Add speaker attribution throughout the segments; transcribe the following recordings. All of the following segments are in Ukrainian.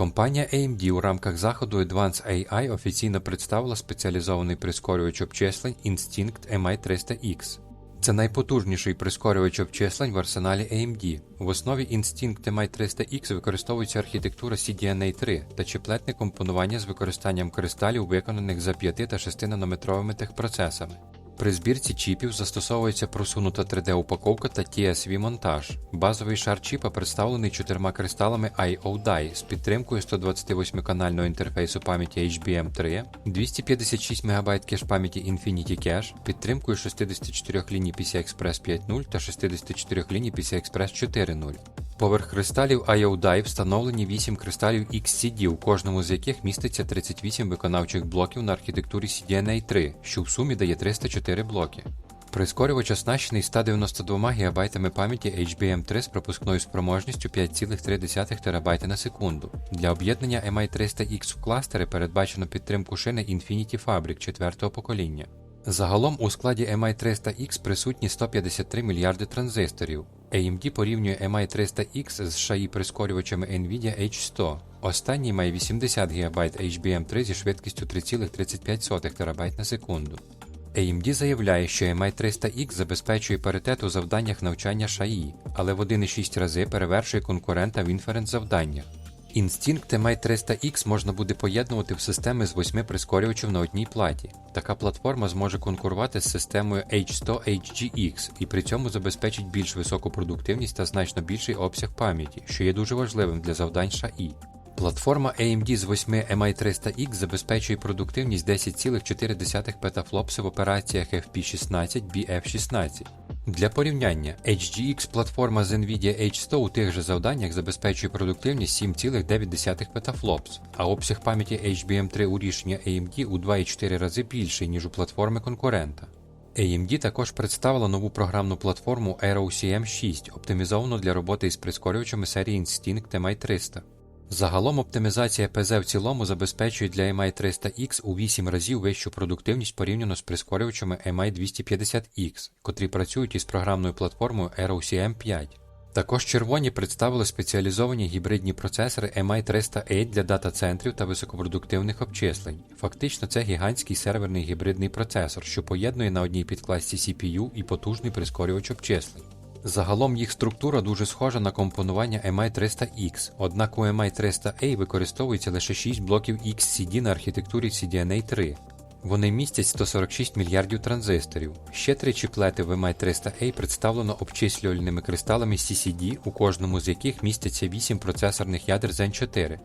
Speaker 1: Компанія AMD у рамках заходу Advanced AI офіційно представила спеціалізований прискорювач обчислень Instinct MI300X. Це найпотужніший прискорювач обчислень в арсеналі AMD. В основі Instinct MI300X використовується архітектура CDNA 3 та чіплетне компонування з використанням кристалів, виконаних за 5 та 6 нанометровими техпроцесами. При збірці чіпів застосовується просунута 3D-упаковка та TSV-монтаж. Базовий шар чіпа представлений чотирма кристалами I.O. Die з підтримкою 128-канального інтерфейсу пам'яті HBM3, 256 МБ кеш пам'яті Infinity Cache, підтримкою 64 ліній PCI-Express 5.0 та 64 ліній PCI-Express 4.0. Поверх кристалів IO-Die встановлені 8 кристалів XCD, у кожному з яких міститься 38 виконавчих блоків на архітектурі CDNA 3, що в сумі дає 304 блоки. Прискорювач оснащений 192 ГБ пам'яті HBM3 з пропускною спроможністю 5,3 ТБ на секунду. Для об'єднання MI300X в кластери передбачено підтримку шини Infinity Fabric 4 покоління. Загалом у складі MI300X присутні 153 мільярди транзисторів. AMD порівнює MI300X з шаї прискорювачами NVIDIA H100. Останній має 80 ГБ HBM3 зі швидкістю 3,35 ТБ на секунду. AMD заявляє, що MI300X забезпечує паритет у завданнях навчання шаї, але в 1,6 рази перевершує конкурента в інференс завданнях. Instinct MI300X можна буде поєднувати в системи з 8 прискорювачів на одній платі. Така платформа зможе конкурувати з системою H100 HGX і при цьому забезпечить більш високу продуктивність та значно більший обсяг пам'яті, що є дуже важливим для завдань ШАІ. Платформа AMD з 8 MI300X забезпечує продуктивність 10,4 петафлопси в операціях FP16 BF16. Для порівняння, HGX платформа з NVIDIA H100 у тих же завданнях забезпечує продуктивність 7,9 петафлопс, а обсяг пам'яті HBM3 у рішення AMD у 2,4 рази більший, ніж у платформи конкурента. AMD також представила нову програмну платформу AeroCM 6, оптимізовану для роботи із прискорювачами серії Instinct MI300. Загалом оптимізація ПЗ в цілому забезпечує для MI300X у 8 разів вищу продуктивність порівняно з прискорювачами MI250X, котрі працюють із програмною платформою ROCm 5. Також червоні представили спеціалізовані гібридні процесори MI308 для дата-центрів та високопродуктивних обчислень. Фактично, це гігантський серверний гібридний процесор, що поєднує на одній підкласті CPU і потужний прискорювач обчислень. Загалом їх структура дуже схожа на компонування MI300X, однак у MI300A використовується лише 6 блоків XCD на архітектурі CDNA 3. Вони містять 146 мільярдів транзисторів. Ще три чіплети в MI300A представлено обчислювальними кристалами CCD, у кожному з яких містяться 8 процесорних ядер Zen 4.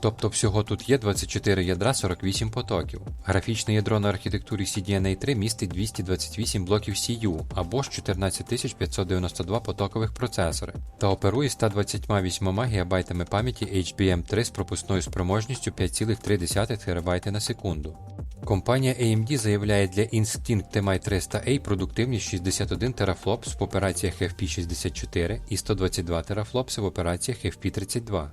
Speaker 1: Тобто всього тут є 24 ядра 48 потоків. Графічне ядро на архітектурі CDNA 3 містить 228 блоків CU або ж 14592 потокових процесори та оперує 128 ГБ пам'яті HBM3 з пропускною спроможністю 5,3 ТБ на секунду. Компанія AMD заявляє для Instinct MI300A продуктивність 61 терафлопс в операціях FP64 і 122 терафлопси в операціях FP32.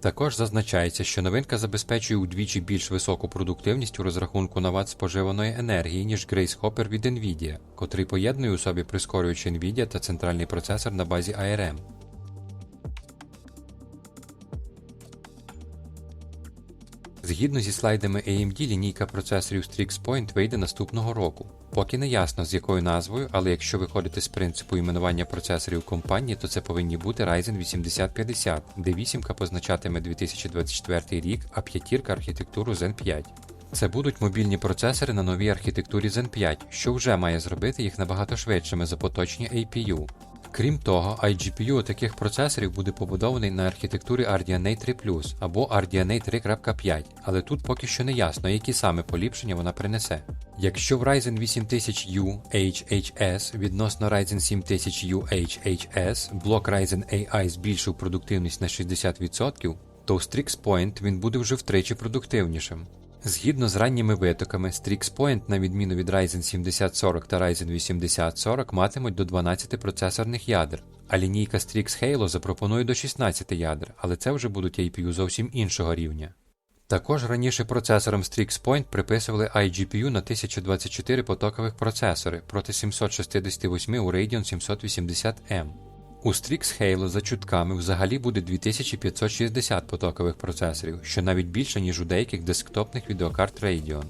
Speaker 1: Також зазначається, що новинка забезпечує удвічі більш високу продуктивність у розрахунку на ват споживаної енергії, ніж Grace Hopper від NVIDIA, котрий поєднує у собі прискорюючи NVIDIA та центральний процесор на базі ARM. Згідно зі слайдами AMD, лінійка процесорів Strix Point вийде наступного року. Поки не ясно з якою назвою, але якщо виходити з принципу іменування процесорів компанії, то це повинні бути Ryzen 8050, де вісімка позначатиме 2024 рік, а п'ятірка архітектуру Zen 5. Це будуть мобільні процесори на новій архітектурі Zen 5, що вже має зробити їх набагато швидшими за поточні APU. Крім того, iGPU таких процесорів буде побудований на архітектурі RDNA 3 або RDNA 3.5, але тут поки що не ясно, які саме поліпшення вона принесе. Якщо в Ryzen 8000U HHS відносно Ryzen 7000U HHS блок Ryzen AI збільшив продуктивність на 60%, то у Strix Point він буде вже втричі продуктивнішим. Згідно з ранніми витоками, Strix Point, на відміну від Ryzen 7040 та Ryzen 8040, матимуть до 12 процесорних ядер, а лінійка Strix Halo запропонує до 16 ядер, але це вже будуть APU зовсім іншого рівня. Також раніше процесорам Strix Point приписували iGPU на 1024 потокових процесори проти 768 у Radeon 780M. У Strix Halo за чутками взагалі буде 2560 потокових процесорів, що навіть більше, ніж у деяких десктопних відеокарт Radeon.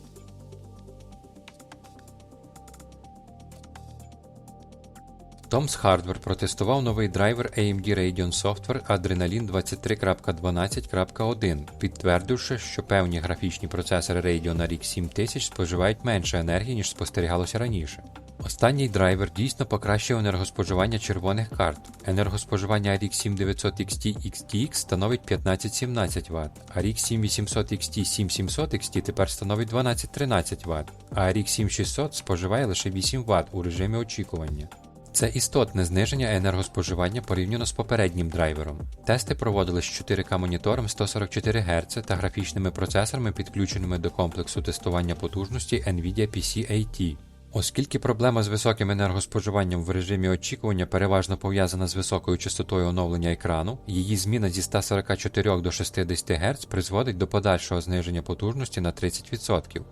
Speaker 1: Tom's Hardware протестував новий драйвер AMD Radeon Software Adrenalin 23.12.1, підтвердивши, що певні графічні процесори Radeon RX 7000 споживають менше енергії, ніж спостерігалося раніше. Останній драйвер дійсно покращив енергоспоживання червоних карт. Енергоспоживання RX 7900 XT XTX становить 15-17 Вт, а RX 7800 XT 7700 XT тепер становить 12-13 Вт, а RX 7600 споживає лише 8 Вт у режимі очікування. Це істотне зниження енергоспоживання порівняно з попереднім драйвером. Тести проводили з 4К монітором 144 Гц та графічними процесорами, підключеними до комплексу тестування потужності NVIDIA PC-AT. Оскільки проблема з високим енергоспоживанням в режимі очікування переважно пов'язана з високою частотою оновлення екрану, її зміна зі 144 до 60 Гц призводить до подальшого зниження потужності на 30%.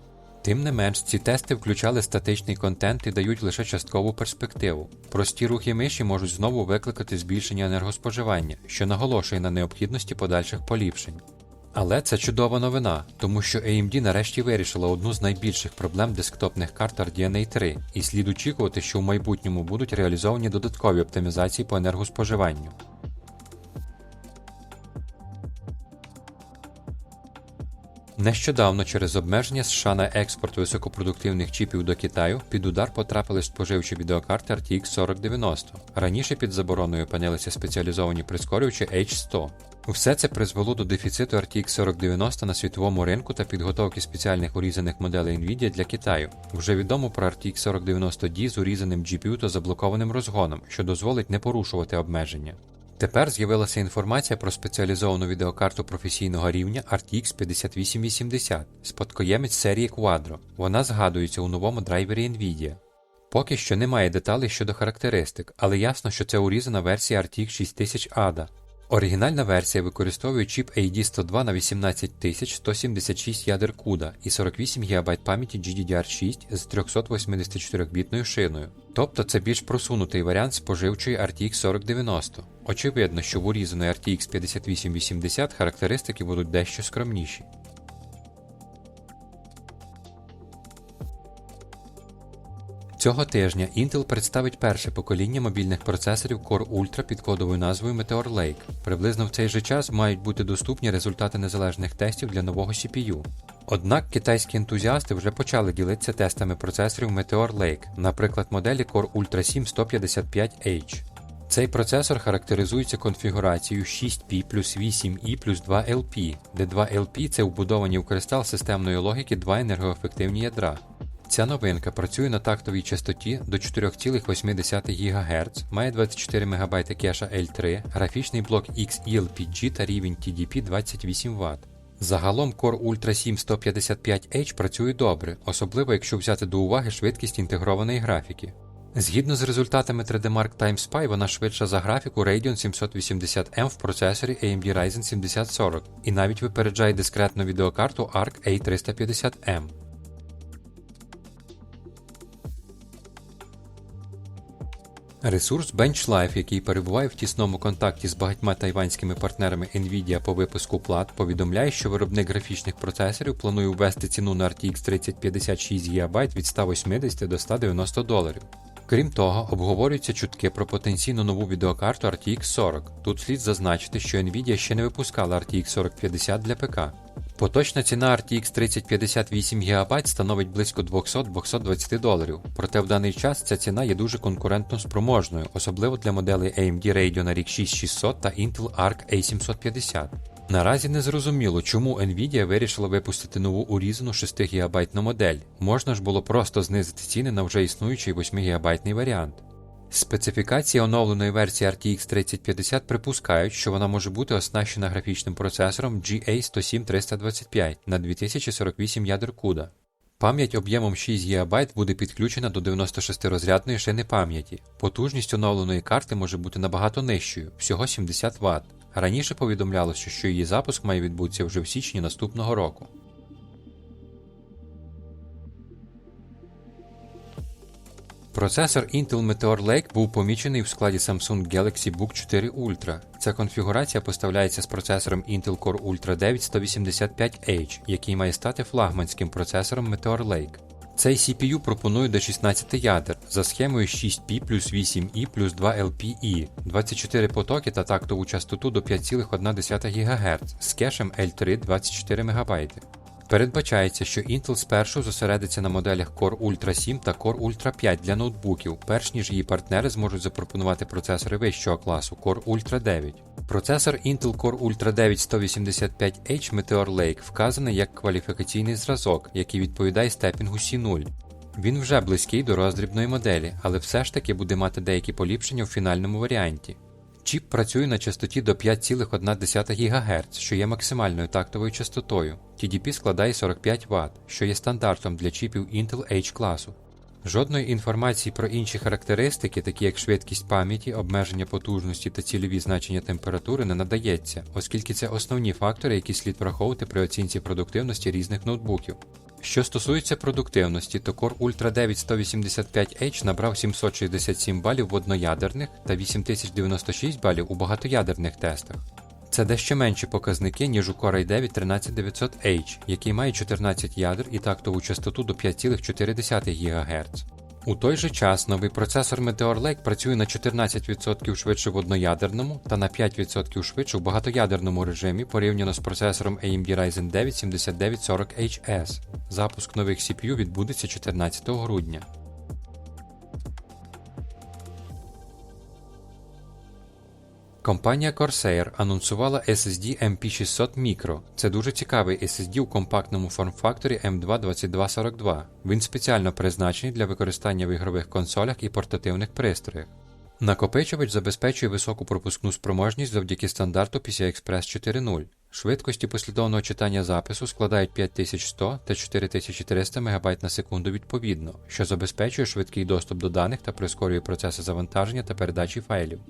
Speaker 1: Тим не менш, ці тести включали статичний контент і дають лише часткову перспективу. Прості рухи миші можуть знову викликати збільшення енергоспоживання, що наголошує на необхідності подальших поліпшень. Але це чудова новина, тому що AMD нарешті вирішила одну з найбільших проблем десктопних карт RDNA 3, і слід очікувати, що в майбутньому будуть реалізовані додаткові оптимізації по енергоспоживанню. Нещодавно через обмеження США на експорт високопродуктивних чіпів до Китаю під удар потрапили споживчі відеокарти RTX 4090. Раніше під забороною опинилися спеціалізовані прискорювачі H100. Все це призвело до дефіциту RTX 4090 на світовому ринку та підготовки спеціальних урізаних моделей Nvidia для Китаю. Вже відомо про RTX 4090D з урізаним GPU та заблокованим розгоном, що дозволить не порушувати обмеження. Тепер з'явилася інформація про спеціалізовану відеокарту професійного рівня RTX 5880, спадкоємець серії Quadro. Вона згадується у новому драйвері Nvidia. Поки що немає деталей щодо характеристик, але ясно, що це урізана версія RTX 6000 ADA. Оригінальна версія використовує чіп AD102 на 18176 ядер CUDA і 48 ГБ пам'яті GDDR6 з 384-бітною шиною. Тобто це більш просунутий варіант споживчої RTX 4090. Очевидно, що в урізаної RTX 5880 характеристики будуть дещо скромніші. Цього тижня Intel представить перше покоління мобільних процесорів Core Ultra під кодовою назвою Meteor Lake. Приблизно в цей же час мають бути доступні результати незалежних тестів для нового CPU. Однак китайські ентузіасти вже почали ділитися тестами процесорів Meteor Lake, наприклад, моделі Core Ultra 7 155H. Цей процесор характеризується конфігурацією 6P плюс 8i плюс 2LP, де 2LP це вбудовані в кристал системної логіки два енергоефективні ядра. Ця новинка працює на тактовій частоті до 4,8 ГГц, має 24 МБ кеша L3, графічний блок XeLPG та рівень TDP 28 Вт. Загалом Core Ultra 7 155H працює добре, особливо якщо взяти до уваги швидкість інтегрованої графіки. Згідно з результатами 3D-Mark Time Spy, вона швидша за графіку Radeon 780M в процесорі AMD Ryzen 7040 і навіть випереджає дискретну відеокарту ARC A350M. Ресурс BenchLife, який перебуває в тісному контакті з багатьма тайванськими партнерами Nvidia по випуску плат, повідомляє, що виробник графічних процесорів планує ввести ціну на RTX 3056 ГБ від 180 до 190 доларів. Крім того, обговорюються чутки про потенційну нову відеокарту RTX 40. Тут слід зазначити, що Nvidia ще не випускала RTX 4050 для ПК. Поточна ціна RTX 3058 ГБ становить близько 200-220 доларів, проте в даний час ця ціна є дуже конкурентно спроможною, особливо для моделей AMD Radeon RX 6600 та Intel Arc A750. Наразі не зрозуміло, чому Nvidia вирішила випустити нову урізану 6 ГБ модель. Можна ж було просто знизити ціни на вже існуючий 8 ГБ варіант. Специфікації оновленої версії RTX 3050 припускають, що вона може бути оснащена графічним процесором GA107325 на 2048 ядер CUDA. Пам'ять об'ємом 6 ГБ буде підключена до 96-розрядної шини пам'яті. Потужність оновленої карти може бути набагато нижчою всього 70 Вт. Раніше повідомлялося, що її запуск має відбутися вже в січні наступного року. Процесор Intel Meteor Lake був помічений в складі Samsung Galaxy Book 4 Ultra. Ця конфігурація поставляється з процесором Intel Core Ultra 9 185H, який має стати флагманським процесором Meteor Lake. Цей CPU пропонує до 16 ядер за схемою 6P плюс 8E плюс 2 LPE, 24 потоки та тактову частоту до 5,1 ГГц з кешем L3 24 МБ. Передбачається, що Intel спершу зосередиться на моделях Core Ultra 7 та Core Ultra 5 для ноутбуків, перш ніж її партнери зможуть запропонувати процесори вищого класу Core Ultra 9. Процесор Intel Core Ultra 9 185H Meteor Lake вказаний як кваліфікаційний зразок, який відповідає степінгу C0. Він вже близький до роздрібної моделі, але все ж таки буде мати деякі поліпшення у фінальному варіанті. Чіп працює на частоті до 5,1 ГГц, що є максимальною тактовою частотою. TDP складає 45 Вт, що є стандартом для чіпів Intel H класу. Жодної інформації про інші характеристики, такі як швидкість пам'яті, обмеження потужності та цільові значення температури, не надається, оскільки це основні фактори, які слід враховувати при оцінці продуктивності різних ноутбуків. Що стосується продуктивності, то Core Ultra 9 185H набрав 767 балів в одноядерних та 8096 балів у багатоядерних тестах. Це дещо менші показники, ніж у Core i9 13900H, який має 14 ядер і тактову частоту до 5,4 ГГц. У той же час новий процесор Meteor Lake працює на 14% швидше в одноядерному та на 5% швидше в багатоядерному режимі порівняно з процесором AMD Ryzen 9 7940HS. Запуск нових CPU відбудеться 14 грудня. Компанія Corsair анонсувала SSD MP600 Micro. Це дуже цікавий SSD у компактному форм-факторі M22242. Він спеціально призначений для використання в ігрових консолях і портативних пристроях. Накопичувач забезпечує високу пропускну спроможність завдяки стандарту PCI-Express 4.0. Швидкості послідовного читання запису складають 5100 та 4300 МБ на секунду відповідно, що забезпечує швидкий доступ до даних та прискорює процеси завантаження та передачі файлів.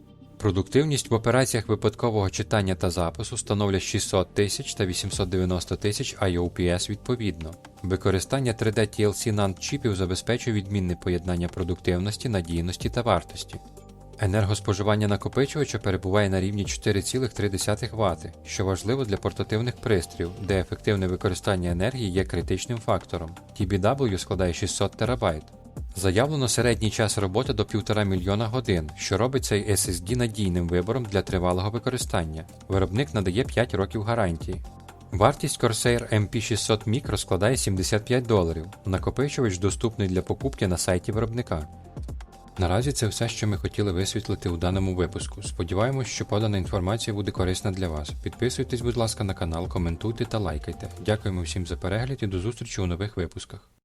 Speaker 1: Продуктивність в операціях випадкового читання та запису становлять 600 тисяч та 890 тисяч IOPS відповідно. Використання 3D TLC NAND чіпів забезпечує відмінне поєднання продуктивності, надійності та вартості. Енергоспоживання накопичувача перебуває на рівні 4,3 Вт, що важливо для портативних пристроїв, де ефективне використання енергії є критичним фактором. TBW складає 600 ТБ. Заявлено середній час роботи до 1,5 мільйона годин, що робить цей SSD надійним вибором для тривалого використання. Виробник надає 5 років гарантії. Вартість Corsair MP600 Micro складає 75 доларів. Накопичувач доступний для покупки на сайті виробника. Наразі це все, що ми хотіли висвітлити у даному випуску. Сподіваємось, що подана інформація буде корисна для вас. Підписуйтесь, будь ласка, на канал, коментуйте та лайкайте. Дякуємо всім за перегляд і до зустрічі у нових випусках.